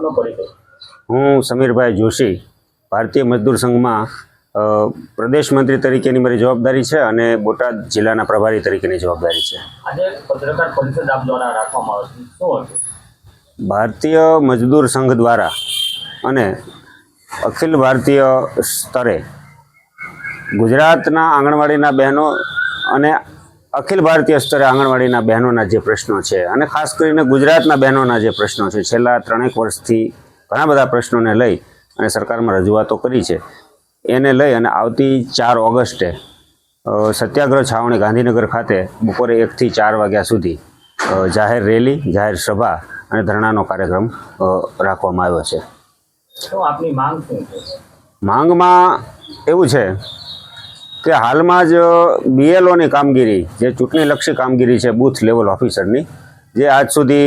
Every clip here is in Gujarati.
આપનો પરિચય? હું સમીરભાઈ જોશી ભારતીય મજદૂર સંઘમાં પ્રદેશ મંત્રી તરીકેની મારી જવાબદારી છે અને બોટાદ જિલ્લાના પ્રભારી તરીકેની જવાબદારી છે. આજે પત્રકાર પરિષદ આપ દ્વારા રાખવામાં આવે છે. શું હતું? ભારતીય મજદૂર સંઘ દ્વારા અને અખિલ ભારતીય સ્તરે ગુજરાતના આંગણવાડીના બહેનો અને અખિલ ભારતીય સ્તરે આંગણવાડીના બહેનોના જે પ્રશ્નો છે અને ખાસ કરીને ગુજરાતના બહેનોના જે પ્રશ્નો છે છેલ્લા ત્રણેક વર્ષથી ઘણા બધા પ્રશ્નોને લઈ અને સરકારમાં રજૂઆતો કરી છે. એને લઈ અને આવતી ચાર ઓગસ્ટે સત્યાગ્રહ છાવણી ગાંધીનગર ખાતે બપોરે એકથી ચાર વાગ્યા સુધી જાહેર રેલી જાહેર સભા અને ધરણાનો કાર્યક્રમ રાખવામાં આવ્યો છે? માંગમાં એવું છે કે હાલમાં જ બીએલઓની કામગીરી, જે ચૂંટણીલક્ષી કામગીરી છે, બૂથ લેવલ ઓફિસરની, જે આજ સુધી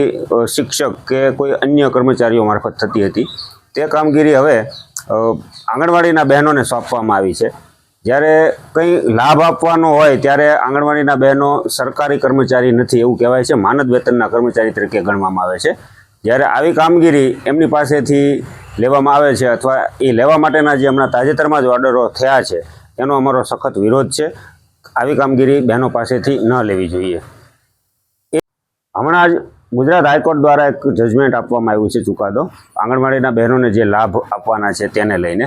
શિક્ષક કે કોઈ અન્ય કર્મચારીઓ મારફત થતી હતી, તે કામગીરી હવે આંગણવાડીના બહેનોને સોંપવામાં આવી છે. જ્યારે કંઈ લાભ આપવાનો હોય, ત્યારે આંગણવાડીના બહેનો સરકારી કર્મચારી નથી એવું કહેવાય છે, માનદ વેતનના કર્મચારી તરીકે ગણવામાં આવે છે. જ્યારે આવી કામગીરી એમની પાસેથી લેવામાં આવે છે, અથવા એ લેવા માટેના જે હમણાં તાજેતરમાં જ ઓર્ડરો થયા છે એનો અમારો સખત વિરોધ છે. આવી કામગીરી બહેનો પાસેથી ન લેવી જોઈએ. હમણાં જ ગુજરાત હાઈકોર્ટ દ્વારા એક જજમેન્ટ આપવામાં આવ્યું છે ચુકાદો. આંગણવાડીના બહેનોને જે લાભ આપવાના છે તેને લઈને.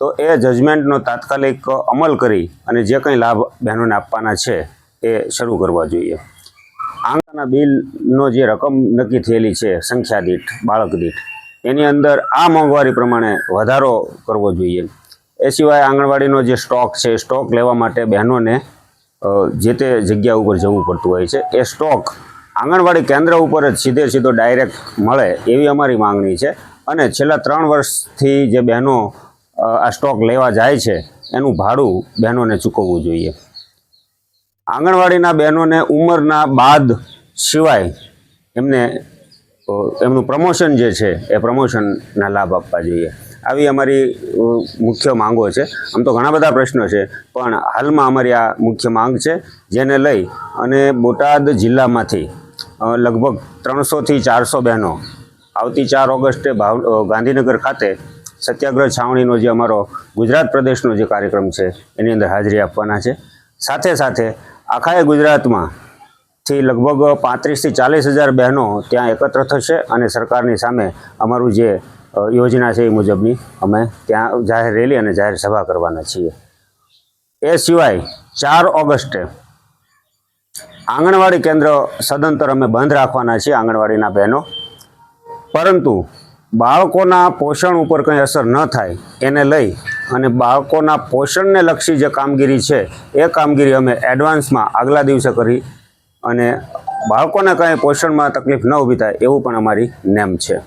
તો એ જજમેન્ટનો તાત્કાલિક અમલ કરી અને જે કંઈ લાભ બહેનોને આપવાના છે એ શરૂ કરવા જોઈએ. આંગણના બિલનો જે રકમ નક્કી થયેલી છે, સંખ્યા દીઠ, બાળક દીઠ, એની અંદર આ મોંઘવારી પ્રમાણે વધારો કરવો જોઈએ. એ સિવાય આંગણવાડીનો જે સ્ટોક છે સ્ટોક લેવા માટે બહેનોને જે તે જગ્યા ઉપર જવું પડતું હોય છે, એ સ્ટોક આંગણવાડી કેન્દ્ર ઉપર જ સીધે સીધો ડાયરેક્ટ મળે એવી અમારી માંગણી છે. અને છેલ્લા ત્રણ વર્ષથી જે બહેનો આ સ્ટોક લેવા જાય છે, એનું ભાડું બહેનોને ચૂકવવું જોઈએ. આંગણવાડીના બહેનોને ઉંમરના બાદ સિવાય એમને એમનું પ્રમોશન જે છે, એ પ્રમોશનના લાભ આપવા જોઈએ. આવી અમારી મુખ્ય માંગો છે. આમ તો ઘણા બધા પ્રશ્નો છે, પણ હાલમાં અમારી આ મુખ્ય માંગ છે, જેને લઈ અને બોટાદ જિલ્લામાંથી લગભગ ત્રણસોથી ચારસો બહેનો આવતી ચાર ઓગસ્ટે ભાવ ગાંધીનગર ખાતે સત્યાગ્રહ છાવણીનો જે અમારો ગુજરાત પ્રદેશનો જે કાર્યક્રમ છે, એની અંદર હાજરી આપવાના છે. સાથે સાથે આખાએ ગુજરાતમાં થી લગભગ પાંત્રીસથી ચાલીસ હજાર બહેનો ત્યાં એકત્ર થશે અને સરકારની સામે અમારું જે યોજના છે એ મુજબની અમે ત્યાં જાહેર રેલી અને જાહેર સભા કરવાના છીએ. એ સિવાય ચાર ઓગસ્ટે આંગણવાડી કેન્દ્ર સદંતર અમે બંધ રાખવાના છીએ આંગણવાડીના બહેનો. પરંતુ બાળકોના પોષણ ઉપર કંઈ અસર ન થાય એને લઈ અને બાળકોના પોષણને લક્ષી જે કામગીરી છે એ કામગીરી અમે એડવાન્સમાં આગલા દિવસે કરી અને બાળકોને કાંઈ પોષણમાં તકલીફ ન ઊભી થાય એવું પણ અમારી નેમ છે.